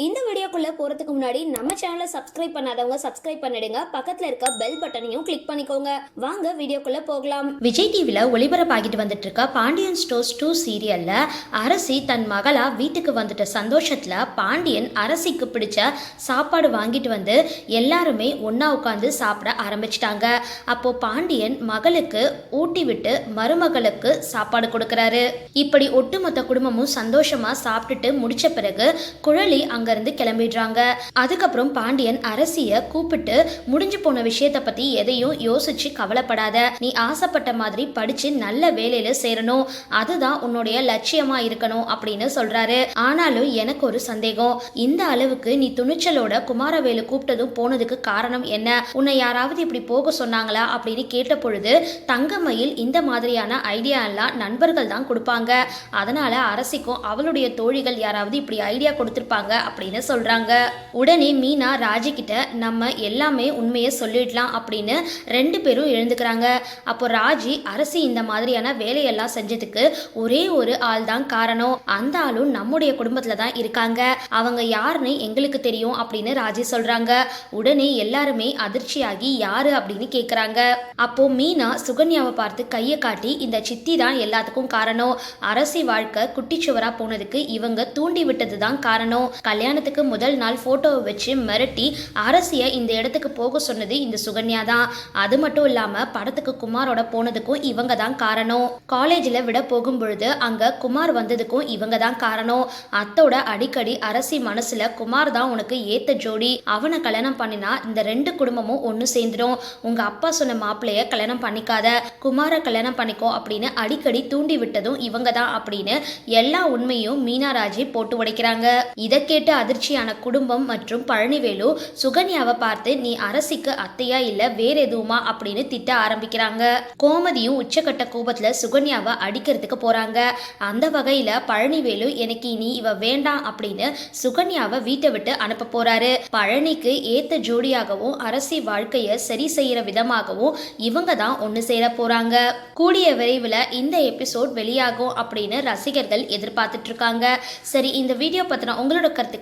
இந்த வீடியோக்குள்ள போறதுக்கு முன்னாடி நம்ம சேனலை சப்ஸ்கிரைப் பண்ணாதவங்க சப்ஸ்கிரைப் பண்ணிடுங்க. பக்கத்துல இருக்க பெல் பட்டனையும் கிளிக் பண்ணிக்கோங்க. வாங்க வீடியோக்குள்ள போகலாம். விஜய் டிவியில் ஒளிபரப்பாகிட்டு வந்துட்டு இருக்க பாண்டியன் ஸ்டோர்ஸ் டூ சீரியல்ல அரசி தன் மகளா வீட்டுக்கு வந்துட்ட சந்தோஷத்துல பாண்டியன் அரசிக்கு பிடிச்ச சாப்பாடு வாங்கிட்டு வந்து எல்லாருமே ஒன்றா உட்காந்து சாப்பிட ஆரம்பிச்சிட்டாங்க. அப்போ பாண்டியன் மகளுக்கு ஊட்டி விட்டு மருமகளுக்கு சாப்பாடு கொடுக்கறாரு. இப்படி ஒட்டுமொத்த குடும்பமும் சந்தோஷமா சாப்பிட்டுட்டு முடிச்ச பிறகு குழலி அங்கிருந்து கிளம்பிடுறாங்க. அதுக்கப்புறம் பாண்டியன் அரசிய கூப்பிட்டு முடிஞ்சு போன விஷயத்த பத்தி எதையும் யோசிச்சு கவலைப்படாத. நீ ஆசைப்பட்ட மாதிரி படிச்சு நல்ல வேலையில சேரணும். அதுதான் உன்னுடைய லட்சியமா இருக்கணும் அப்படின்னு சொல்றாரு. ஆனாலும் எனக்கு ஒரு சந்தேகம். இந்த அளவுக்கு நீ துணிச்சலோட குமாரவேலு கூப்பிட்டதும் போனதுக்கு காரணம் என்ன? உன்னை யாராவது இப்படி போக சொன்னாங்களா? அப்படின்னு கேட்ட பொழுது தங்கமயில் இந்த மாதிரியான ஐடியா எல்லாம் நண்பர்கள் தான் கொடுப்பாங்க. அதனால அரசிக்கும் அவளுடைய தோழிகள் யாராவது இப்படி ஐடியா கொடுத்துருப்பாங்க அப்படின்னு சொல்றாங்க. உடனே மீனா ராஜி கிட்ட நம்ம எல்லாமே உண்மையை சொல்லிடலாம் அப்படின்னு ரெண்டு பேரும் எழுந்துக்கிறாங்க. அப்போ ராஜி அரசி இந்த மாதிரியான வேலையெல்லாம் செஞ்சதுக்கு ஒரே ஒரு ஆள் தான் காரணம். அந்த ஆளும் நம்முடைய குடும்பத்துல தான் இருக்காங்க. அவங்க யாருன்னு எங்களுக்கு தெரியும் அப்படின்னு ராஜி சொல்றாங்க. உடனே எல்லாருமே அதிர்ச்சியாகி யாரு? அப்படின்னு கேட்குறாங்க அப்போ மீனா சுகன்யாவை பார்த்து கையை காட்டி இந்த சித்தி தான் எல்லாத்துக்கும் காரணம். அரசி வாழ்க்கை குட்டிச்சுவராக போனதுக்கு இவங்க தூண்டி விட்டது தான் காரணம். கல்யாணத்துக்கு முதல் நாள் ஃபோட்டோவை வச்சு மிரட்டி அரசியை இந்த இடத்துக்கு போக சொன்னது இந்த சுகன்யா தான். அது மட்டும் இல்லாம படத்துக்கு குமாரோட போனதுக்கும் இவங்க தான் காரணம். காலேஜில் விட போகும் பொழுது அங்க குமார் வந்ததுக்கும் இவங்க தான் காரணம். அத்தோட அடிக்கடி அரசி மனசுல குமார் தான் உனக்கு ஏத்த ஜோடி. அவனை கல்யாணம் பண்ணினா இந்த ரெண்டு குடும்பமும் ஒன்று சேர்ந்துடும் உங்க அப்பா சொன்ன மாப்பிள்ளைய கல்யாணம் பண்ணிக்காத. குமார கல்யாணம் பண்ணிக்கோ அப்படின்னு அடிக்கடி தூண்டி விட்டதும் இவங்க தான் அப்படின்னு எல்லா உண்மையும் மீனாராஜி போட்டு உடைக்கிறாங்க. இதை கேட்டு அதிர்ச்சியான குடும்பம் மற்றும் பழனிவேலு சுகன்யாவை பார்த்து நீ அரசிக்கு அத்தையா இல்ல வேற எதுவுமா? அப்படின்னு திட்ட ஆரம்பிக்கிறாங்க. கோமதியும் உச்சக்கட்ட கோபத்துல சுகன்யாவை அடிக்கிறதுக்கு போறாங்க. அந்த வகையில பழனிவேலு எனக்கு இனி இவ வேண்டாம் அப்படின்னு சுகன்யாவை வீட்டை விட்டு அனுப்ப போறாரு. பழனிக்கு ஏத்த ஜோடியாகவும் அரசி வாழ்க்கைய சரி செய்யற விதமாகவும் இவங்க தான் ஒன்று சேர போறாங்க. கூடிய விரைவில் இந்த எபிசோட் வெளியாகும் அப்படின்னு ரசிகர்கள் எதிர்பார்த்துட்டு இருக்காங்க. சரி இந்த வீடியோ பத்தின உங்களோட கருத்துக்களை